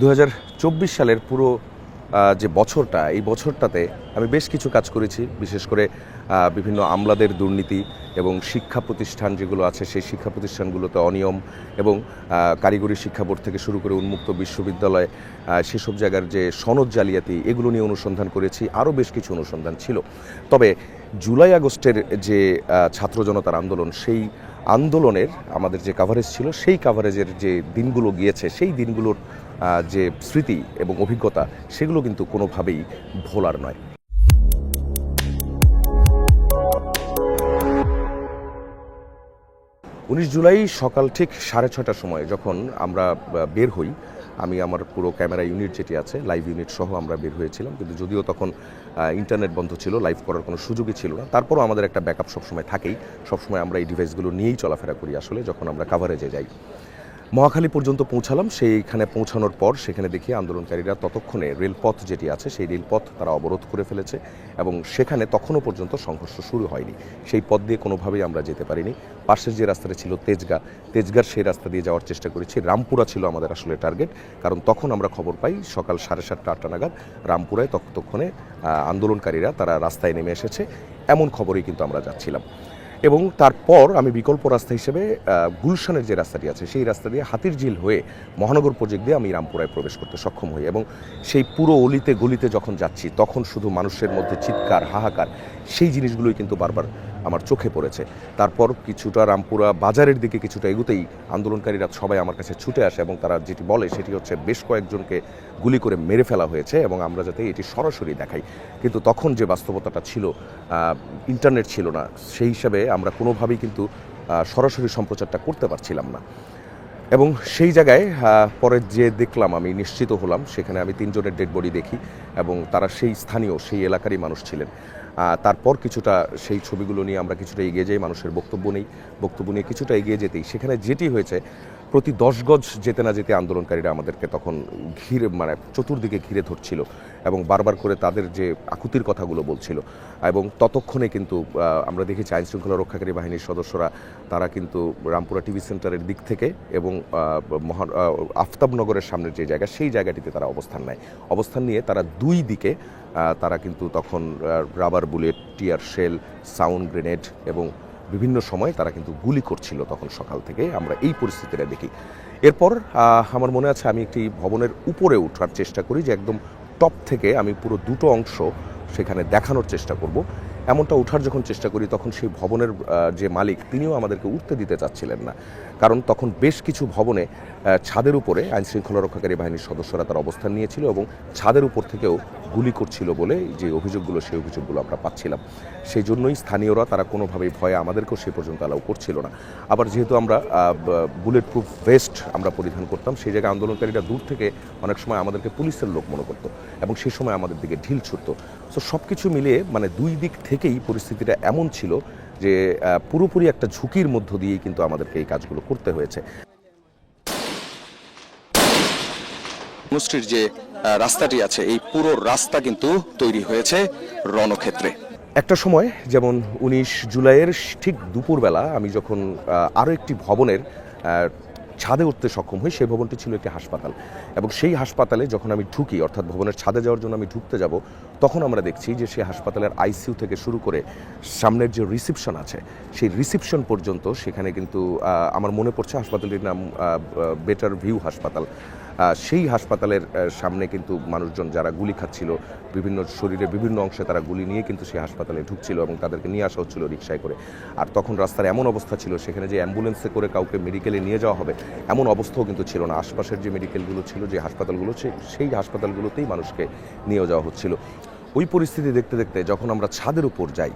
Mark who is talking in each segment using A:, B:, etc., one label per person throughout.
A: দু হাজার চব্বিশ সালের পুরো যে বছরটা, এই বছরটাতে আমি বেশ কিছু কাজ করেছি, বিশেষ করে বিভিন্ন আমলাদের দুর্নীতি এবং শিক্ষা প্রতিষ্ঠান যেগুলো আছে, সেই শিক্ষা প্রতিষ্ঠানগুলোতে অনিয়ম এবং কারিগরি শিক্ষা বোর্ড থেকে শুরু করে উন্মুক্ত বিশ্ববিদ্যালয় সেসব জায়গার যে সনদ জালিয়াতি, এগুলো নিয়ে অনুসন্ধান করেছি, আরও বেশ কিছু অনুসন্ধান ছিল। তবে জুলাই আগস্টের যে ছাত্র জনতার আন্দোলন, সেই আন্দোলনের আমাদের যে কাভারেজ ছিল, সেই কাভারেজের যে দিনগুলো গিয়েছে, সেই দিনগুলোর যে স্মৃতি এবং অভিজ্ঞতা, সেগুলো কিন্তু কোনোভাবেই ভোলার নয়। উনিশ জুলাই সকাল ঠিক সাড়ে ছটার সময় যখন আমরা বের হই, আমি আমার পুরো ক্যামেরা ইউনিট যেটি আছে, লাইভ ইউনিট সহ আমরা বের হয়েছিলাম। কিন্তু যদিও তখন ইন্টারনেট বন্ধ ছিল, লাইভ করার কোনো সুযোগই ছিল না। তারপরও আমাদের একটা ব্যাকআপ সবসময় থাকেই। সবসময় আমরা এই ডিভাইসগুলো নিয়েই চলাফেরা করি আসলে, যখন আমরা কাভারেজে যাই। মহাখালী পর্যন্ত পৌঁছালাম। সেইখানে পৌঁছানোর পর সেখানে দেখি আন্দোলনকারীরা ততক্ষণে রেলপথ যেটি আছে, সেই রেলপথ তারা অবরোধ করে ফেলেছে এবং সেখানে তখনও পর্যন্ত সংঘর্ষ শুরু হয়নি। সেই পথ দিয়ে কোনোভাবেই আমরা যেতে পারিনি। পাশের যে রাস্তাটা ছিল তেজগা, তেজগার সেই রাস্তা দিয়ে যাওয়ার চেষ্টা করেছি। রামপুরা ছিল আমাদের আসলে টার্গেট, কারণ তখন আমরা খবর পাই সকাল সাড়ে সাতটা, আটটা নাগাদ রামপুরায় ততক্ষণে আন্দোলনকারীরা তারা রাস্তায় নেমে এসেছে। এমন খবরেই কিন্তু আমরা যাচ্ছিলাম। এবং তারপর আমি বিকল্প রাস্তা হিসেবে গুলশানের যে রাস্তাটি আছে, সেই রাস্তা দিয়ে হাতির ঝিল হয়ে মহানগর প্রজেক্ট দিয়ে আমি রামপুরায় প্রবেশ করতে সক্ষম হই এবং সেই পুরো অলিতে গলিতে যখন যাচ্ছি, তখন শুধু মানুষের মধ্যে চিৎকার, হাহাকার, সেই জিনিসগুলোই কিন্তু বারবার আমার চোখে পড়েছে। তারপর কিছুটা রামপুরা বাজারের দিকে কিছুটা এগুতেই আন্দোলনকারীরা সবাই আমার কাছে ছুটে আসে এবং তারা যেটি বলে সেটি হচ্ছে বেশ কয়েকজনকে গুলি করে মেরে ফেলা হয়েছে এবং আমরা যাতে এটি সরাসরি দেখাই। কিন্তু তখন যে বাস্তবতাটা ছিল ইন্টারনেট ছিল না, সেই হিসাবে আমরা কোনোভাবেই কিন্তু সরাসরি সম্প্রচারটা করতে পারছিলাম না। এবং সেই জায়গায় পরে যে দেখলাম আমি, নিশ্চিত হলাম, সেখানে আমি তিনজনের ডেড বডি দেখি এবং তারা সেই স্থানীয়, সেই এলাকারই মানুষ ছিলেন। তারপর কিছুটা সেই ছবিগুলো নিয়ে আমরা কিছুটা এগিয়ে যাই, মানুষের বক্তব্য নেই। বক্তব্য নিয়ে কিছুটা এগিয়ে যেতেই। সেখানে যেটি হয়েছে প্রতি দশ গজ যেতে না যেতে আন্দোলনকারীরা আমাদেরকে তখন ঘিরে মানে চতুর্দিকে ঘিরে ধরছিল এবং বারবার করে তাদের যে আকুতির কথাগুলো বলছিল। এবং ততক্ষণে কিন্তু আমরা দেখেছি আইন শৃঙ্খলা রক্ষাকারী বাহিনীর সদস্যরা, তারা কিন্তু রামপুরা টিভি সেন্টারের দিক থেকে এবং মহান আফতাবনগরের সামনের যে জায়গা, সেই জায়গাটিতে তারা অবস্থান নেয়। অবস্থান নিয়ে তারা দুই দিকে তারা কিন্তু তখন rubber bullet, tear shell, sound grenade এবং বিভিন্ন সময় তারা কিন্তু গুলি করছিল তখন সকাল থেকে। আমরা এই পরিস্থিতিটা দেখি। এরপর আমার মনে আছে আমি একটি ভবনের উপরে উঠার চেষ্টা করি যে একদম টপ থেকে আমি পুরো দুটো অংশ সেখানে দেখানোর চেষ্টা করব। এমনটা ওঠার যখন চেষ্টা করি তখন সেই ভবনের যে মালিক তিনিও আমাদেরকে উঠতে দিতে চাচ্ছিলেন না। কারণ তখন বেশ কিছু ভবনে ছাদের উপরে আইন শৃঙ্খলা রক্ষাকারী বাহিনীর সদস্যরা তার অবস্থান নিয়েছিল এবং ছাদের উপর থেকেও গুলি করছিল বলে যে অভিযোগগুলো, সেই অভিযোগগুলো আমরা পাচ্ছিলাম। সেই জন্যই স্থানীয়রা তারা কোনোভাবেই ভয়ে আমাদেরকেও সে পর্যন্ত অ্যালাউ করছিল না। আবার যেহেতু আমরা বুলেট প্রুফ ভেস্ট আমরা পরিধান করতাম, সেই জায়গায় আন্দোলনকারীরা দূর থেকে অনেক সময় আমাদেরকে পুলিশের লোক মনে করতো এবং সেই সময় আমাদের দিকে ঢিল ছুটতো। সো সব কিছু মিলিয়ে মানে দুই দিক থেকেই পরিস্থিতিটা এমন ছিল যে পুরোপুরি একটা ঝুঁকির মধ্য দিয়েই কিন্তু আমাদেরকে এই কাজগুলো করতে হয়েছে।
B: মুষ্টির যে রাস্তাটি আছে এই পুরো রাস্তা কিন্তু তৈরি হয়েছে রণক্ষেত্রে।
A: একটা সময় যেমন উনিশ জুলাইয়ের ঠিক দুপুরবেলা আমি যখন আরও একটি ভবনের ছাদে উঠতে সক্ষম হই, সেই ভবনটি ছিল একটি হাসপাতাল। এবং সেই হাসপাতালে যখন আমি ঢুকি, অর্থাৎ ভবনের ছাদে যাওয়ার জন্য আমি ঢুকতে যাব, তখন আমরা দেখছি যে সেই হাসপাতালের আইসিইউ থেকে শুরু করে সামনের যে রিসিপশন আছে, সেই রিসিপশন পর্যন্ত সেখানে কিন্তু আমার মনে পড়ছে হাসপাতালটির নাম বেটার ভিউ হাসপাতাল। সেই হাসপাতালের সামনে কিন্তু মানুষজন যারা গুলি খাচ্ছিল, বিভিন্ন শরীরের বিভিন্ন অংশে তারা গুলি নিয়ে কিন্তু সেই হাসপাতালে ঢুকছিল এবং তাদেরকে নিয়ে আসা হচ্ছিল রিক্সায় করে। আর তখন রাস্তার এমন অবস্থা ছিল, সেখানে যে অ্যাম্বুলেন্সে করে কাউকে মেডিকেলে নিয়ে যাওয়া হবে, এমন অবস্থাও কিন্তু ছিল না। আশপাশের যে মেডিকেলগুলো ছিল, যে হাসপাতালগুলো সেই হাসপাতালগুলোতেই মানুষকে নিয়ে যাওয়া হচ্ছিল। ওই পরিস্থিতি দেখতে দেখতে যখন আমরা ছাদের উপর যাই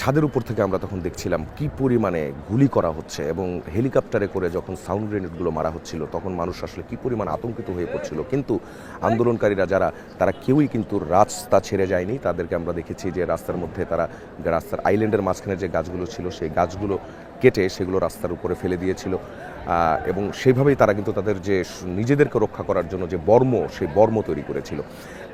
A: ছাদের উপর থেকে আমরা তখন দেখছিলাম কি পরিমাণে গুলি করা হচ্ছে এবং হেলিকপ্টারে করে যখন সাউন্ড গ্রেনেডগুলো মারা হচ্ছিল, তখন মানুষ আসলে কি পরিমাণ আতঙ্কিত হয়ে পড়ছিল। কিন্তু আন্দোলনকারীরা যারা, তারা কেউই কিন্তু রাস্তা ছেড়ে যায়নি। তাদেরকে আমরা দেখেছি যে রাস্তার মধ্যে তারা, রাস্তার আইল্যান্ডের মাঝখানে যে গাছগুলো ছিল, সেই গাছগুলো কেটে সেগুলো রাস্তার উপরে ফেলে দিয়েছিল। এবং সেইভাবেই তারা কিন্তু তাদের যে নিজেদেরকে রক্ষা করার জন্য যে বর্ম, সেই বর্ম তৈরি করেছিল।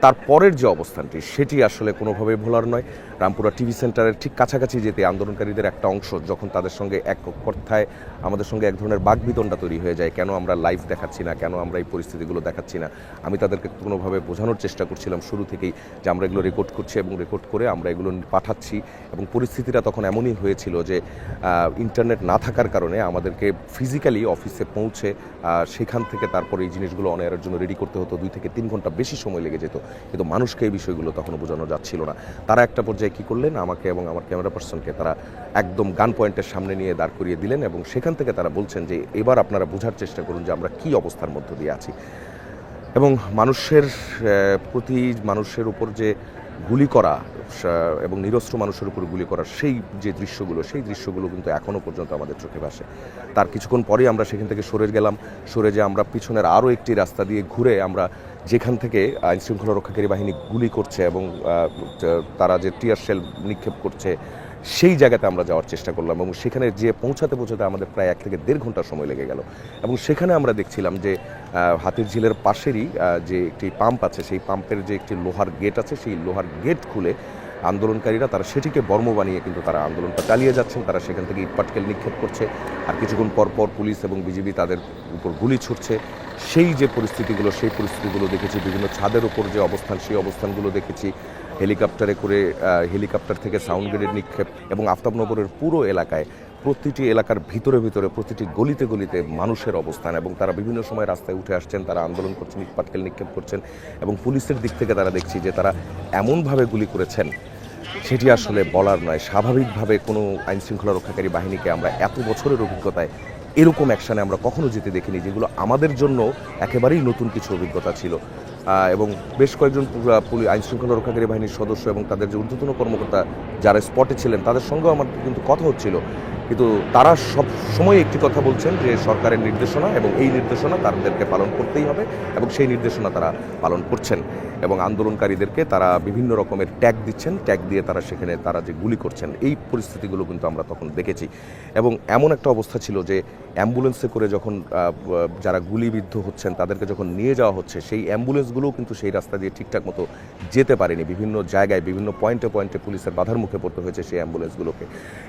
A: তারপরের যে অবস্থানটি, সেটি আসলে কোনোভাবেই ভোলার নয়। রামপুরা টিভি সেন্টারের ঠিক কাছাকাছি যেতে আন্দোলনকারীদের একটা অংশ যখন তাদের সঙ্গে এক কথায় আমাদের সঙ্গে এক ধরনের বাগবিতণ্ডা তৈরি হয়ে যায়, কেন আমরা লাইভ দেখাচ্ছি না, কেন আমরা এই পরিস্থিতিগুলো দেখাচ্ছি না, আমি তাদেরকে কোনোভাবে বোঝানোর চেষ্টা করছিলাম শুরু থেকেই যে আমরা এগুলো রেকর্ড করছি এবং রেকর্ড করে আমরা এগুলো পাঠাচ্ছি এবং পরিস্থিতিটা তখন এমনই হয়েছিল যে ইন্টারনেট না থাকার কারণে আমাদেরকে ফিজিক্যালি অফিসে পৌঁছে সেখান থেকে তারপরে এই জিনিসগুলো অনেয়ারের জন্য রেডি করতে হতো। দুই থেকে তিন ঘণ্টা বেশি সময় লেগে যেত। কিন্তু মানুষকে এই বিষয়গুলো তখনও বোঝানো যাচ্ছিল না। তারা একটা পর্যায়ে কী করলেন? আমাকে এবং আমার ক্যামেরা পার্সনকে তারা একদম গান পয়েন্টের সামনে নিয়ে দাঁড় করিয়ে দিলেন এবং সেখান থেকে তারা বলছেন যে, এবার আপনারা বোঝার চেষ্টা করুন যে আমরা কী অবস্থার মধ্য দিয়ে আছি। এবং মানুষের প্রতি মানুষের উপর যে গুলি করা এবং নিরস্ত্র মানুষের উপর গুলি করা, সেই যে দৃশ্যগুলো, সেই দৃশ্যগুলো কিন্তু এখনও পর্যন্ত আমাদের চোখে ভাসে। তার কিছুক্ষণ পরেই আমরা সেখান থেকে সরে গেলাম। সরে যে আমরা পিছনের আরও একটি রাস্তা দিয়ে ঘুরে আমরা যেখান থেকে আইনশৃঙ্খলা রক্ষাকারী বাহিনী গুলি করছে এবং তারা যে টিয়ার শেল নিক্ষেপ করছে সেই জায়গাতে আমরা যাওয়ার চেষ্টা করলাম এবং সেখানে যে পৌঁছাতে পৌঁছাতে আমাদের প্রায় এক থেকে দেড় ঘণ্টা সময় লেগে গেল। এবং সেখানে আমরা দেখছিলাম যে হাতির ঝিলের পাশেরই যে একটি পাম্প আছে, সেই পাম্পের যে একটি লোহার গেট আছে, সেই লোহার গেট খুলে আন্দোলনকারীরা তারা সেটিকে বর্ম বানিয়ে কিন্তু তারা আন্দোলনটা চালিয়ে যাচ্ছেন। তারা সেখান থেকে ইটপাটকেল নিক্ষেপ করছে আর কিছুক্ষণ পর পর পুলিশ এবং বিজিবি তাদের উপর গুলি ছুটছে। সেই যে পরিস্থিতিগুলো, সেই পরিস্থিতিগুলো দেখেছি। বিভিন্ন ছাদের উপর যে অবস্থান, সেই অবস্থানগুলো দেখেছি। হেলিকপ্টারে করে হেলিকপ্টার থেকে সাউন্ড গ্রেনেড নিক্ষেপ এবং আফতাবনগরের পুরো এলাকায় প্রতিটি এলাকার ভিতরে ভিতরে, প্রতিটি গলিতে গলিতে মানুষের অবস্থান এবং তারা বিভিন্ন সময় রাস্তায় উঠে আসছেন, তারা আন্দোলন করছেন ইটপাটকেল নিক্ষেপ করছেন এবং পুলিশের দিক থেকে তারা দেখছি যে তারা এমনভাবে গুলি করেছেন, সেটি আসলে বলার নয়। স্বাভাবিকভাবে কোনো আইন শৃঙ্খলা রক্ষাকারী বাহিনীকে আমরা এত বছরের অভিজ্ঞতায় এরকম অ্যাকশানে আমরা কখনো যেতে দেখিনি, যেগুলো আমাদের জন্য একেবারেই নতুন কিছু অভিজ্ঞতা ছিল। এবং বেশ কয়েকজন পুলিশ পুলি আইন শৃঙ্খলা রক্ষাকারী বাহিনীর সদস্য এবং তাদের যে ঊর্ধ্বতন কর্মকর্তা যারা স্পটে ছিলেন, তাদের সঙ্গেও আমার কিন্তু কথা হচ্ছিল। কিন্তু তারা সব সময় একটি কথা বলছেন যে সরকারের নির্দেশনা এবং এই নির্দেশনা তাদেরকে পালন করতেই হবে এবং সেই নির্দেশনা তারা পালন করছেন এবং আন্দোলনকারীদেরকে তারা বিভিন্ন রকমের ট্যাগ দিচ্ছেন। ট্যাগ দিয়ে তারা সেখানে তারা যে গুলি করছেন, এই পরিস্থিতিগুলো কিন্তু আমরা তখন দেখেছি। এবং এমন একটা অবস্থা ছিল যে অ্যাম্বুলেন্সে করে যখন যারা গুলিবিদ্ধ হচ্ছেন তাদেরকে যখন নিয়ে যাওয়া হচ্ছে, সেই অ্যাম্বুলেন্সগুলোও কিন্তু সেই রাস্তা দিয়ে ঠিকঠাক মতো যেতে পারেনি। বিভিন্ন জায়গায়, বিভিন্ন পয়েন্টে পয়েন্টে পুলিশের বাধার মুখে পড়তে হয়েছে সেই অ্যাম্বুলেন্সগুলোকে।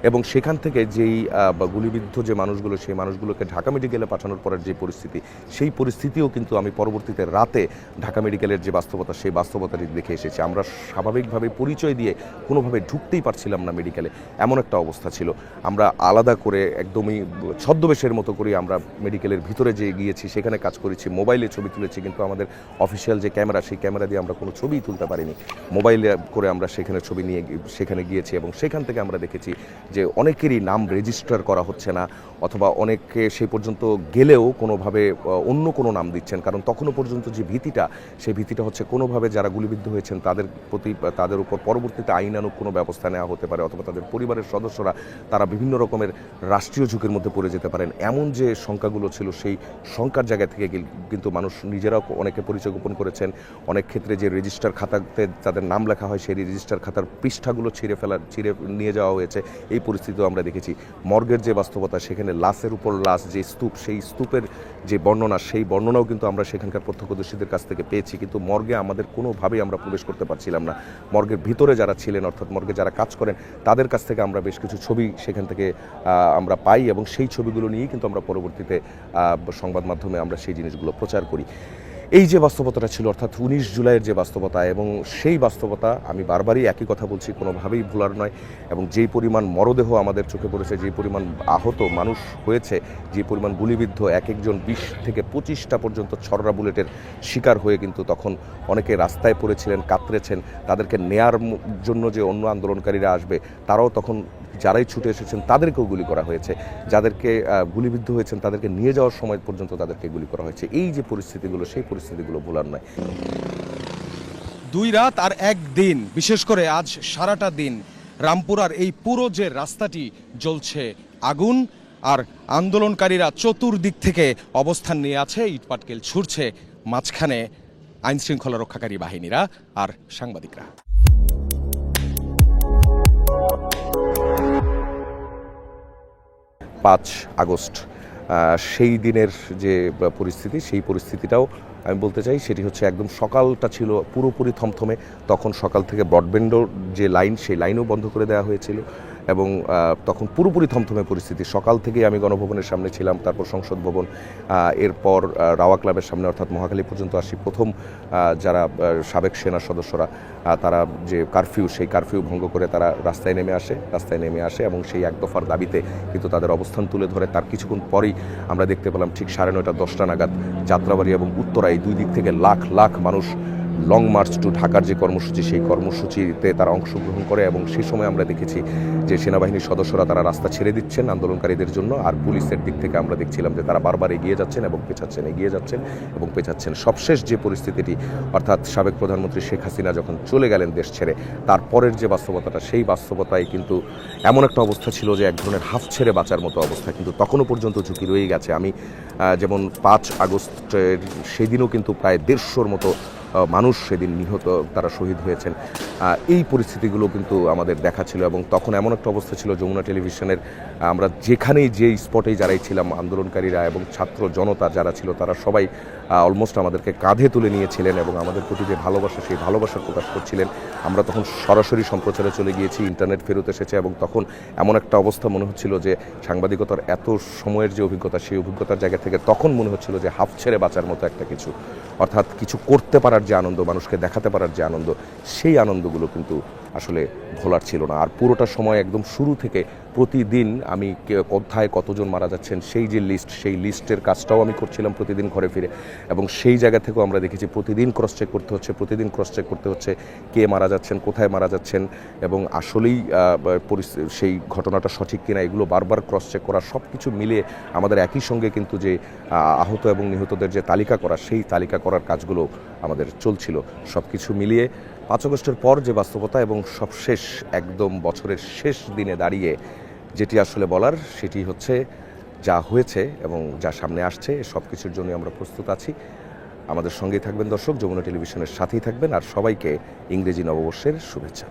A: এবং সেখান থেকে যেই আহ, বা গুলিবিদ্ধ যে মানুষগুলো সেই মানুষগুলোকে ঢাকা মেডিকেলে পাঠানোর পরের যে পরিস্থিতি সেই পরিস্থিতিও কিন্তু আমি পরবর্তীতে রাতে ঢাকা মেডিকেলের যে বাস্তবতা সেই বাস্তবতাটি দেখে এসেছি। আমরা স্বাভাবিকভাবে পরিচয় দিয়ে কোনোভাবে ঢুকতেই পারছিলাম না মেডিকেলে। এমন একটা অবস্থা ছিল। আমরা আলাদা করে একদমই ছদ্মবেশের মতো করে আমরা মেডিকেলের ভিতরে যে গিয়েছি সেখানে কাজ করেছি মোবাইলে ছবি তুলেছি কিন্তু আমাদের অফিসিয়াল যে ক্যামেরা সেই ক্যামেরা দিয়ে আমরা কোনো ছবিই তুলতে পারিনি। মোবাইলে করে আমরা সেখানে ছবি নিয়ে সেখানে গিয়েছি এবং সেখান থেকে আমরা দেখেছি যে অনেকেরই নাম রেজিস্টার করা হচ্ছে না, অথবা অনেকে সেই পর্যন্ত গেলেও কোনোভাবে অন্য কোনো নাম দিচ্ছেন। কারণ তখনও পর্যন্ত যে ভীতিটা, সেই ভীতিটা হচ্ছে কোনোভাবে যারা গুলিবিদ্ধ হয়েছেন, তাদের প্রতি, তাদের উপর পরবর্তীতে আইনানুক কোনো ব্যবস্থা নেওয়া হতে পারে, অথবা তাদের পরিবারের সদস্যরা, তারা বিভিন্ন রকমের রাষ্ট্রীয় ঝুঁকির মধ্যে পড়ে যেতে পারেন। এমন যে সংখ্যাগুলো ছিল, সেই সংখ্যার জায়গা থেকে কিন্তু মানুষ নিজেরাও অনেকে পরিচয় গোপন করেছেন। অনেক ক্ষেত্রে যে রেজিস্টার খাতাতে তাদের নাম লেখা হয়, সেই রেজিস্টার খাতার পৃষ্ঠাগুলো ছিঁড়ে ফেলা ছিঁড়ে নিয়ে যাওয়া হয়েছে। এই পরিস্থিতিও আমরা দেখেছি। মর্গের যে বাস্তবতা, সেখানে লাশের উপর লাশ যে স্তূপ, সেই স্তূপের যে বর্ণনা, সেই বর্ণনাও কিন্তু আমরা সেখানকার প্রত্যক্ষদর্শীদের কাছ থেকে পেয়েছি। কিন্তু মর্গে আমাদের কোনোভাবেই আমরা প্রবেশ করতে পারছিলাম না। মর্গের ভিতরে যারা ছিলেন, অর্থাৎ মর্গে যারা কাজ করেন, তাদের কাছ থেকে আমরা বেশ কিছু ছবি সেখান থেকে আমরা পাই এবং সেই ছবিগুলো নিয়েই কিন্তু আমরা পরবর্তীতে সংবাদ মাধ্যমে আমরা সেই জিনিসগুলো প্রচার করি। এই যে বাস্তবতাটা ছিল, অর্থাৎ উনিশ জুলাইয়ের যে বাস্তবতা এবং সেই বাস্তবতা, আমি বারবারই একই কথা বলছি, কোনোভাবেই ভুলার নয়। এবং যেই পরিমাণ মরদেহ আমাদের চোখে পড়েছে, যেই পরিমাণ আহত মানুষ হয়েছে, যে পরিমাণ গুলিবিদ্ধ এক একজন বিশ থেকে পঁচিশটা পর্যন্ত ছররা বুলেটের শিকার হয়ে কিন্তু তখন অনেকে রাস্তায় পড়েছিলেন, কাতরেছেন, তাদেরকে নেয়ার জন্য যে অন্য আন্দোলনকারীরা আসবে, তারাও তখন যারাই ছুটে এসেছেন তাদেরকেও গুলি করা হয়েছে। যাদেরকে গুলিবিদ্ধ হয়েছেন তাদেরকে নিয়ে যাওয়ার সময় পর্যন্ত তাদেরকে গুলি করা হয়েছে। এই যে পরিস্থিতিগুলো, সেই পরিস্থিতিগুলো ভোলার নয়।
B: দুই রাত আর এক দিন, বিশেষ করে আজ সারাটা দিন, রামপুরার এই পুরো যে রাস্তাটি জ্বলছে, আগুন আর আন্দোলনকারীরা চতুর্দিক থেকে অবস্থান নিয়ে আছে, ইটপাটকেল ছুটছে মাঝখানে আইনশৃঙ্খলা রক্ষাকারী বাহিনীরা আর সাংবাদিকরা।
A: পাঁচ আগস্ট। সেই দিনের যে পরিস্থিতি, সেই পরিস্থিতিটাও আমি বলতে চাই, সেটি হচ্ছে একদম সকালটা ছিল পুরোপুরি থমথমে। তখন সকাল থেকে ব্রডব্যান্ডও যে লাইন, সেই লাইনও বন্ধ করে দেওয়া হয়েছিল। এবং তখন পুরোপুরি থমথমে পরিস্থিতি। সকাল থেকেই আমি গণভবনের সামনে ছিলাম, তারপর সংসদ ভবন এরপর রাওয়া ক্লাবের সামনে, অর্থাৎ মহাখালী পর্যন্ত আসি। প্রথম যারা সাবেক সেনা সদস্যরা তারা যে কারফিউ, সেই কারফিউ ভঙ্গ করে তারা রাস্তায় নেমে আসে, রাস্তায় নেমে আসে এবং সেই এক দফার দাবিতে কিন্তু তাদের অবস্থান তুলে ধরে। তার কিছুক্ষণ পরেই আমরা দেখতে পেলাম ঠিক সাড়ে নয়টা, দশটা নাগাদ যাত্রাবাড়ি এবং উত্তরা, এই দুই দিক থেকে লাখ লাখ মানুষ লং মার্চ টু ঢাকার যে কর্মসূচি, সেই কর্মসূচিতে তারা অংশগ্রহণ করে এবং সেই সময় আমরা দেখেছি যে সেনাবাহিনীর সদস্যরা তারা রাস্তা ছেড়ে দিচ্ছেন আন্দোলনকারীদের জন্য। আর পুলিশের দিক থেকে আমরা দেখছিলাম যে তারা বারবার এগিয়ে যাচ্ছেন এবং পেছাচ্ছেন, এগিয়ে যাচ্ছেন এবং পেছাচ্ছেন। সবশেষ যে পরিস্থিতিটি, অর্থাৎ সাবেক প্রধানমন্ত্রী শেখ হাসিনা যখন চলে গেলেন দেশ ছেড়ে, তারপরের যে বাস্তবতাটা, সেই বাস্তবতায় কিন্তু এমন একটা অবস্থা ছিল যে এক ধরনের হাফ ছেড়ে বাঁচার মতো অবস্থা কিন্তু তখনও পর্যন্ত ঝুঁকি রয়েই গেছে। আমি যেমন পাঁচ আগস্টের সেদিনও কিন্তু প্রায় দেড়শোর মতো মানুষ সেদিন নিহত, তারা শহীদ হয়েছেন। এই পরিস্থিতিগুলো কিন্তু আমাদের দেখা ছিল এবং তখন এমন একটা অবস্থা ছিল যমুনা টেলিভিশনের, আমরা যেখানেই যে স্পটেই যারাই ছিলাম, আন্দোলনকারীরা এবং ছাত্র জনতা যারা ছিল, তারা সবাই অলমোস্ট আমাদেরকে কাঁধে তুলে নিয়েছিলেন এবং আমাদের প্রতি যে ভালোবাসা, সেই ভালোবাসা প্রকাশ করছিলেন। আমরা তখন সরাসরি সম্প্রচারে চলে গিয়েছি, ইন্টারনেট ফেরত এসেছে এবং তখন এমন একটা অবস্থা মনে হচ্ছিল যে সাংবাদিকতার এত সময়ের যে অভিজ্ঞতা, সেই অভিজ্ঞতার জায়গা থেকে তখন মনে হচ্ছিল যে হাফ ছেড়ে বাঁচার মতো একটা কিছু। অর্থাৎ কিছু করতে পারার যে আনন্দ মানুষকে দেখাতে পারার যে আনন্দ সেই আনন্দগুলো কিন্তু আসলে ভোলার ছিল না। আর পুরোটা সময় একদম শুরু থেকে প্রতিদিন আমি কোথায় কতজন মারা যাচ্ছেন, সেই যে লিস্ট সেই লিস্টের কাজটাও আমি করছিলাম প্রতিদিন ঘরে ফিরে। এবং সেই জায়গা থেকেও আমরা দেখেছি প্রতিদিন ক্রস চেক করতে হচ্ছে, প্রতিদিন ক্রস চেক করতে হচ্ছে কে মারা যাচ্ছেন, কোথায় মারা যাচ্ছেন। এবং আসলেই সেই ঘটনাটা সঠিক কিনা এগুলো বারবার ক্রস চেক করা সব কিছু মিলিয়ে আমাদের একই সঙ্গে কিন্তু যে আহত এবং নিহতদের যে তালিকা করা, সেই তালিকা করার কাজগুলো আমাদের চলছিল। সব কিছু মিলিয়ে পাঁচ আগস্টের পর যে বাস্তবতা এবং সবশেষ একদম বছরের শেষ দিনে দাঁড়িয়ে যেটি আসলে বলার সেটি হচ্ছে যা হয়েছে এবং যা সামনে আসছে, সব কিছুর জন্য আমরা প্রস্তুত আছি। আমাদের সঙ্গেই থাকবেন দর্শক, যমুনা টেলিভিশনের সাথেই থাকবেন। আর সবাইকে ইংরেজি নববর্ষের শুভেচ্ছা।